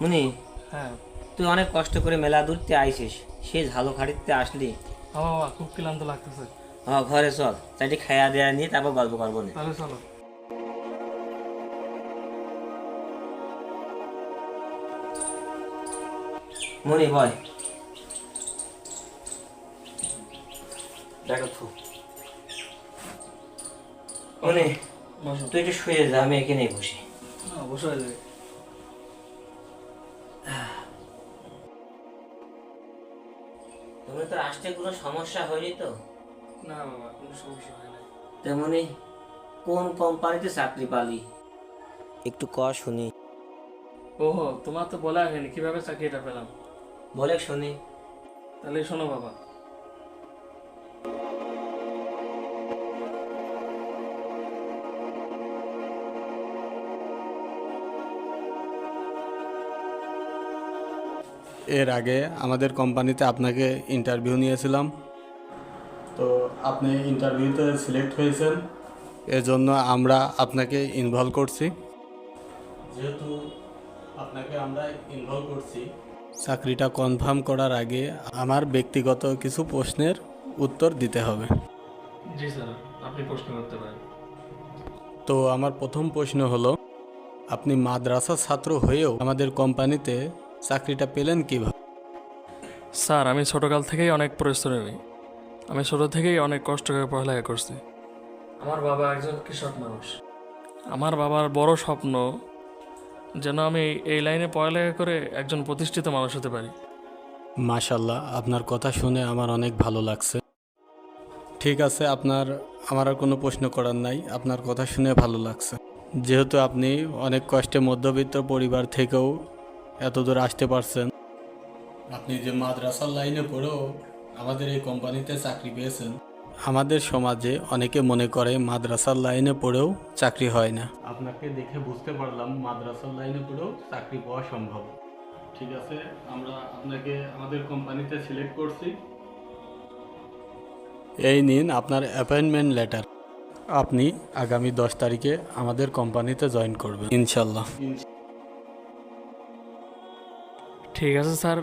মুনি হ্যাঁ। তুই অনেক কষ্ট করে মেলা দূরতে আইসিস সেই ঝালু খাড়িতে আসলি। হ্যাঁ বাবা খুব ক্লান্ত লাগতেছে। হ ঘরে চল চারটি খাইয়া দেয়া নিয়ে তারপর গল্প করব না। তাহলে চলো। মনি বয় দেখো থু মনি তুই একটু শুয়ে যা আমি এখানেই বসি। হয়ে যাবে তুমি তো আসতে কোনো সমস্যা হয়নি তো? না বাবা কোনো সমস্যা হয় না তেমনি কোন কোম্পানিতে চাকরি পালি? একটু ক শুনি। ওহো তোমার তো বলা হয়নি কীভাবে চাকরিটা পেলাম? বলে শুনি। তাহলে শোনো বাবা এর আগে আমাদের কোম্পানিতে আপনাকে ইন্টারভিউ নিয়েছিলাম। তো আপনি ইন্টারভিউতে সিলেক্ট হয়েছেন। এজন্য আমরা আপনাকে ইনভলভ করছি। যেহেতু আপনাকে আমরা ইনভলভ করছি। চাকরিটা কনফার্ম করার আগে আমার ব্যক্তিগত কিছু প্রশ্নের উত্তর দিতে হবে। জি স্যার আপনি প্রশ্ন করতে পারেন। তো আমার প্রথম প্রশ্ন হলো আপনি মাদ্রাসা ছাত্র হয়েও আমাদের কোম্পানিতে চাকরিটা পেলেন কীভাবে? স্যার আমি ছোটকাল থেকেই অনেক পরিশ্রমী। আমি ছোট থেকেই অনেক কষ্ট করে পড়ালেখা করছি। আমার বাবা একজন কৃষক মানুষ। আমার বাবার বড় স্বপ্ন যেন আমি এই লাইনে পড়ালেখা করে একজন প্রতিষ্ঠিত মানুষ হতে পারি। মাশাল্লাহ আপনার কথা শুনে আমার অনেক ভালো লাগছে। ঠিক আছে আপনার আমার আর কোনো প্রশ্ন করার নাই। আপনার কথা শুনে ভালো লাগছে। যেহেতু আপনি অনেক কষ্টে মধ্যবিত্ত পরিবার থেকেও এত দূর আসতে পারছেন? আপনি যে মাদ্রাসার লাইনে পড়েও আমাদের এই কোম্পানিতে চাকরি পেয়েছেন। আমাদের সমাজে অনেকে মনে করে মাদ্রাসার লাইনে পড়েও চাকরি হয় না। আপনাকে দেখে বুঝতে পারলাম মাদ্রাসার লাইনে পড়েও চাকরি পাওয়া সম্ভব। ঠিক আছে আমরা আপনাকে আমাদের কোম্পানিতে সিলেক্ট করছি। এই নিন আপনার অ্যাপয়েন্টমেন্ট লেটার আপনি আগামী দশ তারিখে আমাদের কোম্পানিতে জয়েন করবেন ইনশাল্লাহ। ঠিক আছে, স্যার।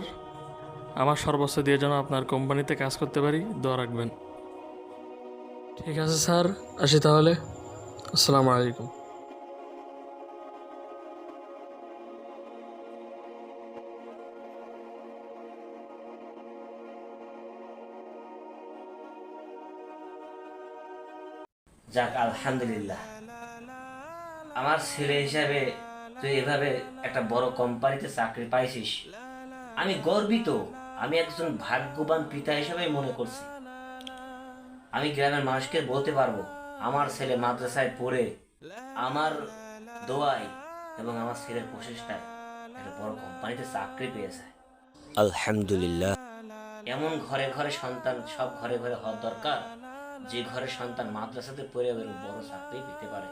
আমার সর্বোচ্চ দিয়ে যেন আপনার কোম্পানিতে কাজ করতে পারি, দোয়া রাখবেন। ঠিক আছে, স্যার। আসি তাহলে। আসসালামু আলাইকুম। যাক, আলহামদুলিল্লাহ। আমার ছেলে হিসাবে তুই এভাবে একটা বড় কোম্পানিতে চাকরি পাইছিস আমি গর্বিত। আমি একজন ভাগ্যবান পিতা হিসেবে মনে করছি। আমি গ্রামের মানুষকে বলতে পারব আমার ছেলে মাদ্রাসায় পড়ে আমার দোয়াই এবং আমার ছেলের প্রচেষ্টায় একটা বড় কোম্পানিতে চাকরি পেয়েছে। আলহামদুলিল্লাহ। এমন ঘরে ঘরে সন্তান সব ঘরে ঘরে হওয়ার দরকার যে ঘরে সন্তান মাদ্রাসাতে পড়ে বড় চাকরি পেতে পারে।